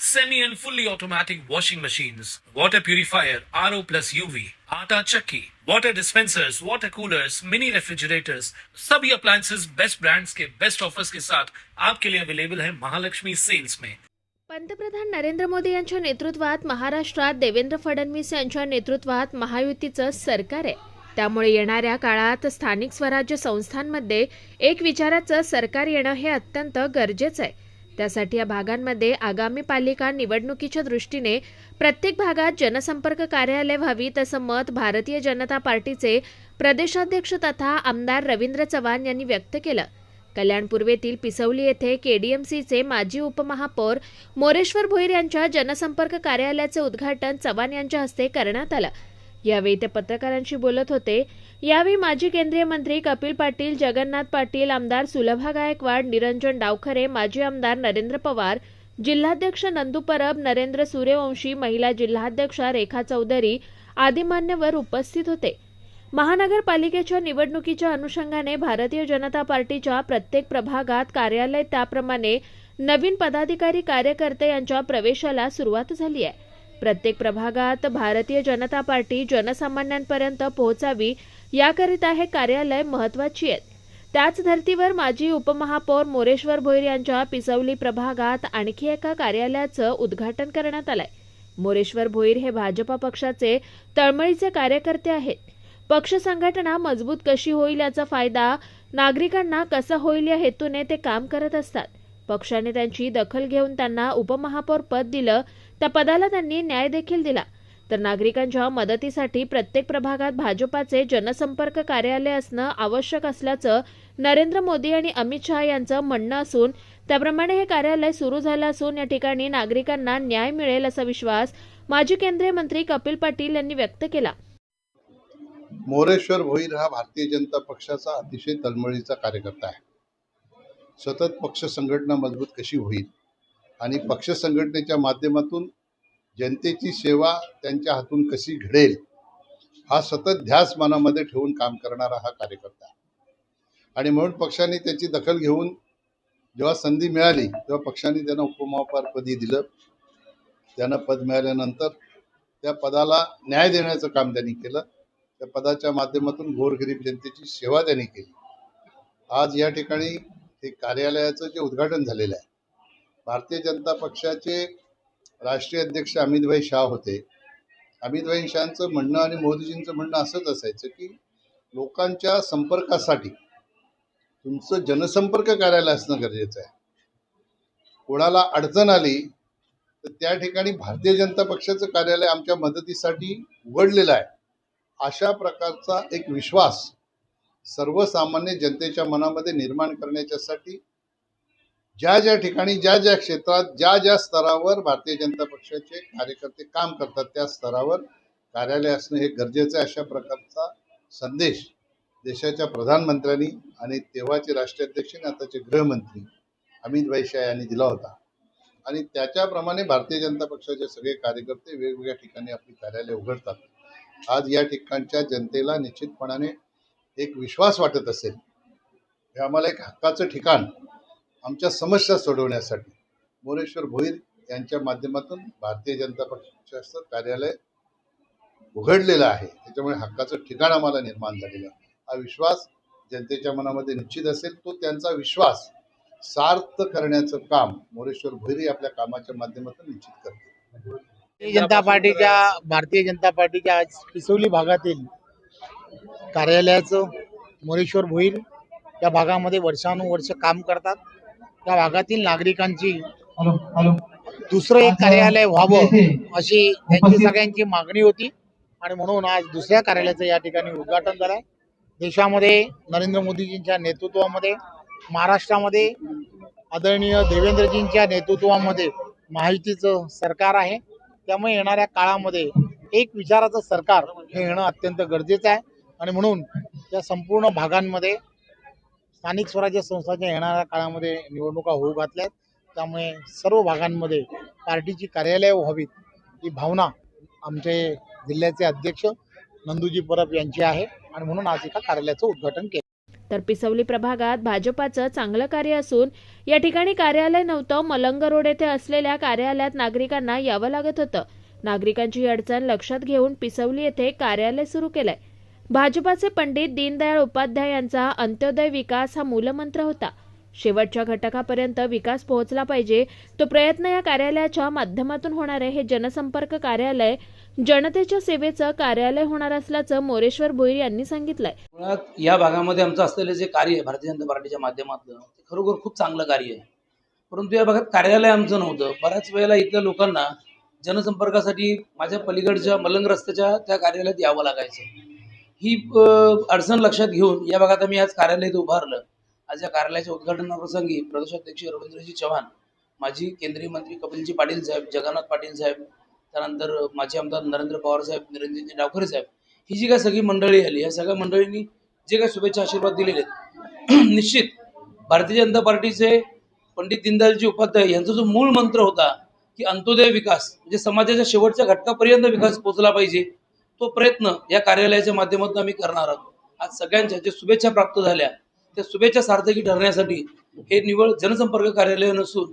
semi and fully automatic washing machines, water purifier, RO plus UV, आटा चक्की, water dispensers, water coolers, mini refrigerators, सभी appliances best brands के best offers के साथ आपके लिए अवेलेबल है महालक्ष्मी सेल्स में पंतप्रधान नरेंद्र मोदी यांच्या नेतृत्वात महाराष्ट्रात देवेंद्र फडणवीस यांच्या नेतृत्वात महायुतीचं सरकार आहे. त्यामुळे येणाऱ्या काळात स्थानिक स्वराज्य संस्थांमध्ये एक विचाराचं सरकार येणं हे अत्यंत गरजेचं आहे. त्यासाठी या भागांमध्ये आगामी पालिका निवडणुकीच्या दृष्टीने प्रत्येक भागात जनसंपर्क कार्यालय व्हावीत असं मत भारतीय जनता पार्टीचे प्रदेशाध्यक्ष तथा आमदार रवींद्र चव्हाण यांनी व्यक्त केलं. कल्याण पूर्वेतील पिसवली येथे केडीएमसीचे माजी उपमहापौर मोरेश्वर भोईर यांच्या जनसंपर्क कार्यालयाचे उद्घाटन चव्हाण यांच्या हस्ते करण्यात आलं. यावेळी ते पत्रकारांशी बोलत होते. यावेळी माजी केंद्रीय मंत्री कपिल पाटील जगन्नाथ पाटील आमदार सुलभा गायकवाड निरंजन डावखरे माजी आमदार नरेंद्र पवार जिल्हाध्यक्ष नंदू परब नरेंद्र सूर्यवंशी महिला जिल्हाध्यक्षा रेखा चौधरी आदी मान्यवर उपस्थित होते. महानगरपालिकेच्या निवडणुकीच्या अनुषंगाने भारतीय जनता पार्टीच्या प्रत्येक प्रभागात कार्यालय त्याप्रमाणे नवीन पदाधिकारी कार्यकर्ते यांच्या प्रवेशाला सुरुवात झाली आहे. प्रत्येक प्रभागात भारतीय जनता पार्टी जनसामान्यांपर्यंत पोहोचावी याकरिता हे कार्यालय महत्वाची आहेत. त्याच धर्तीवर माजी उपमहापौर मोरेश्वर भोईर यांच्या पिसवली प्रभागात आणखी एका कार्यालयाचं उद्घाटन करण्यात आलंय. मोरेश्वर भोईर हे भाजपा पक्षाचे तळमळीचे कार्यकर्ते आहेत. पक्ष संघटना मजबूत कशी होईल याचा फायदा नागरिकांना कसा होईल या हेतूने ते काम करत असतात. पक्षाने त्यांची दखल घेऊन त्यांना उपमहापौर पद दिलं त्या पदाला त्यांनी न्याय देखील दिला. तर नागरिकांच्या मदतीसाठी प्रत्येक प्रभागात भाजपाचे जनसंपर्क कार्यालय असणं आवश्यक असल्याचं नरेंद्र मोदी आणि अमित शहा यांचं म्हणणं असून त्याप्रमाणे हे कार्यालय सुरू झालं असून या ठिकाणी नागरिकांना न्याय मिळेल असा विश्वास माजी केंद्रीय मंत्री कपिल पाटील यांनी व्यक्त केला. मोरेश्वर भोईर हा भारतीय जनता पक्षाचा अतिशय तळमळीचा कार्यकर्ता आहे. सतत पक्ष संघटना मजबूत कशी होईल? आणि पक्ष संघटनेच्या माध्यमातून जनतेची सेवा त्यांच्या हातून कशी घडेल? हा सतत ध्यास मनामध्ये ठेवून काम करणारा हा कार्यकर्ता आणि म्हणून पक्षाने त्याची दखल घेऊन जेव्हा संधी मिळाली तेव्हा पक्षाने त्यांना उपमहापौरपदी दिलं. त्यांना पद मिळाल्यानंतर त्या पदाला न्याय देण्याचं काम त्यांनी केलं. त्या पदाच्या माध्यमातून गोरगरीब जनतेची सेवा त्यांनी केली. आज या ठिकाणी हे कार्यालयाचं जे उद्घाटन झालेलं आहे. भारतीय जनता पक्षाचे राष्ट्रीय अध्यक्ष अमितभाई शाह होते. अमितभाई शहांचं म्हणणं आणि मोदीजींचं म्हणणं असंच असायचं की लोकांच्या संपर्कासाठी तुमचं जनसंपर्क कार्यालय असणं गरजेचं आहे. कोणाला अडचण आली तर त्या ठिकाणी भारतीय जनता पक्षाचं कार्यालय आमच्या मदतीसाठी उघडलेलं आहे. अशा प्रकारचा एक विश्वास सर्वसामान्य जनतेच्या मनामध्ये निर्माण करण्याच्यासाठी ज्या ज्या ठिकाणी ज्या ज्या क्षेत्रात ज्या ज्या स्तरावर भारतीय जनता पक्षाचे कार्यकर्ते काम करतात त्या स्तरावर कार्यालय असणं हे गरजेचं आहे अशा प्रकारचा संदेश देशाच्या प्रधानमंत्र्यांनी आणि तेव्हाचे राष्ट्रीय अध्यक्ष आणि आताचे गृहमंत्री अमित भाई शाह यांनी दिला होता. आणि त्याच्याप्रमाणे भारतीय जनता पक्षाचे सगळे कार्यकर्ते वेगवेगळ्या ठिकाणी आपली कार्यालय उघडतात. आज या ठिकाणच्या जनतेला निश्चितपणाने एक विश्वास वाटत असेल हे आम्हाला एक हक्काचं ठिकाण आमच्या समस्या सोडवण्यासाठी. मोरेश्वर भोईर यांच्या माध्यमातून भारतीय जनता पक्षाचं कार्यालय उघडलेलं आहे. त्याच्यामुळे हक्काचं ठिकाण आम्हाला निर्माण झालेलं आहे. हा विश्वास जनतेच्या मनामध्ये निश्चित असेल तो त्यांचा विश्वास सार्थ करण्याचं काम मोरेश्वर भोईर आपल्या कामाच्या माध्यमातून निश्चित करते भारतीय जनता पार्टीच्या भारतीय जनता पार्टीच्या आज पिसोली भागातील कार्यालयाचं मोरेश्वर भोईर या भागामध्ये वर्षानुवर्ष काम करतात. त्या भागातील नागरिकांची दुसरं एक कार्यालय व्हावं अशी त्यांची सगळ्यांची मागणी होती. आणि म्हणून आज दुसऱ्या कार्यालयाचं या ठिकाणी उद्घाटन झालं आहे देशामध्ये नरेंद्र मोदीजींच्या नेतृत्वामध्ये महाराष्ट्रामध्ये आदरणीय देवेंद्रजींच्या नेतृत्वामध्ये माहितीचं सरकार आहे. त्यामुळे येणाऱ्या काळामध्ये एक विचाराचं सरकार हे येणं अत्यंत गरजेचं आहे. आणि म्हणून या संपूर्ण भागांमध्ये स्थानिक स्वराज्य संस्थांच्या येणाऱ्या काळामध्ये निवडणुका होऊ घातल्यात. त्यामुळे सर्व भागांमध्ये पार्टीची कार्यालये व्हावीत ही भावना आमचे जिल्ह्याचे अध्यक्ष नंदूजी परब यांची आहे. आणि म्हणून आज एका कार्यालयाचं उद्घाटन केलं. तर पिसवली प्रभागात भाजपाचं चांगलं कार्य असून या ठिकाणी कार्यालय नव्हतं. मलंग रोड येथे असलेल्या कार्यालयात नागरिकांना यावं लागत होतं. नागरिकांची अडचण लक्षात घेऊन पिसवली येथे कार्यालय सुरू केलंय. भाजपाचे पंडित दीनदयाळ उपाध्याय यांचा अंत्योदय विकास हा मूलमंत्र होता. शेवटच्या घटकापर्यंत विकास पोहोचला पाहिजे तो प्रयत्न या कार्यालयाच्या माध्यमातून होणार आहे हे जनसंपर्क कार्यालय जनतेच्या सेवेचं कार्यालय होणार असल्याचं मोरेश्वर भोईर यांनी सांगितलंय. मुळात या भागामध्ये आमचं असलेलं जे कार्य आहे भारतीय जनता पार्टीच्या माध्यमातलं ते खरोखर खूप चांगलं कार्य आहे. परंतु या भागात कार्यालय आमचं नव्हतं. बऱ्याच वेळेला इथल्या लोकांना जनसंपर्कासाठी माझ्या पलीकडच्या मलंग रस्त्याच्या त्या कार्यालयात यावं लागायचं. ही अडचण लक्षात घेऊन या भागात आम्ही आज कार्यालय उभारलं. आज या कार्यालयाच्या उद्घाटनाप्रसंगी प्रदेशाध्यक्ष रवींद्रजी चव्हाण माजी केंद्रीय मंत्री कपिलजी पाटील साहेब जगन्नाथ पाटील साहेब त्यानंतर माजी आमदार नरेंद्र पवार साहेब निरंजनजी डावखरे साहेब ही जी काय सगळी मंडळी आली या सगळ्या मंडळींनी जे काही शुभेच्छा आशीर्वाद दिलेले आहेत निश्चित भारतीय जनता पार्टीचे पंडित दीनदयालजी उपाध्याय यांचा जो मूळ मंत्र होता की अंत्योदय विकास म्हणजे समाजाच्या शेवटच्या घटकापर्यंत विकास पोहोचला पाहिजे तो प्रयत्न या कार्यालयाच्या माध्यमातून आम्ही करणार आहोत. आज सगळ्यांच्या ज्या शुभेच्छा प्राप्त झाल्या त्या शुभेच्छा सार्थकी ठरण्यासाठी हे निवळ जनसंपर्क कार्यालय नसून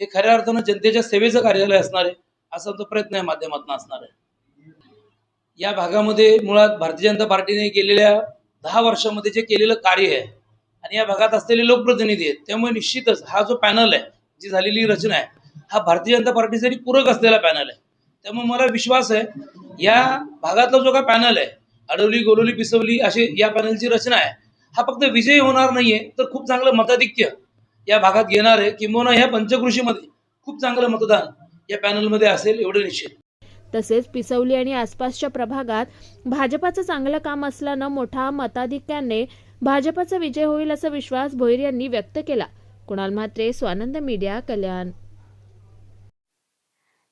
हे खऱ्या अर्थानं जनतेच्या सेवेचं कार्यालय असणार आहे असा आमचा प्रयत्न या माध्यमातून असणार आहे. या भागामध्ये मुळात भारतीय जनता पार्टीने गेलेल्या दहा वर्षामध्ये जे केलेलं कार्य आहे आणि या भागात असलेले लोकप्रतिनिधी आहेत त्यामुळे निश्चितच हा जो पॅनल आहे जी झालेली रचना आहे हा भारतीय जनता पार्टीसाठी पूरक असलेला पॅनल आहे. त्यामुळे मला विश्वास आहे या भागातला जो काय पॅनल आहे अडवली गोलोली पिसवली अशी या पॅनलची रचना आहे हा फक्त विजयी होणार नाहीये तर खूप चांगलं मताधिक्य या भागात घेणार आहे. किंबहुना ह्या पंचकृषीमध्ये खूप चांगलं मतदान या पॅनलमध्ये असेल एवढं निश्चित. तसेच पिसवली आणि आसपासच्या प्रभागात भाजपाचं चांगलं काम असल्यानं मोठा मताधिक्याने भाजपाचा विजय होईल असा विश्वास भोईर यांनी व्यक्त केला. कुणाल म्हात्रे स्वानंद मीडिया कल्याण.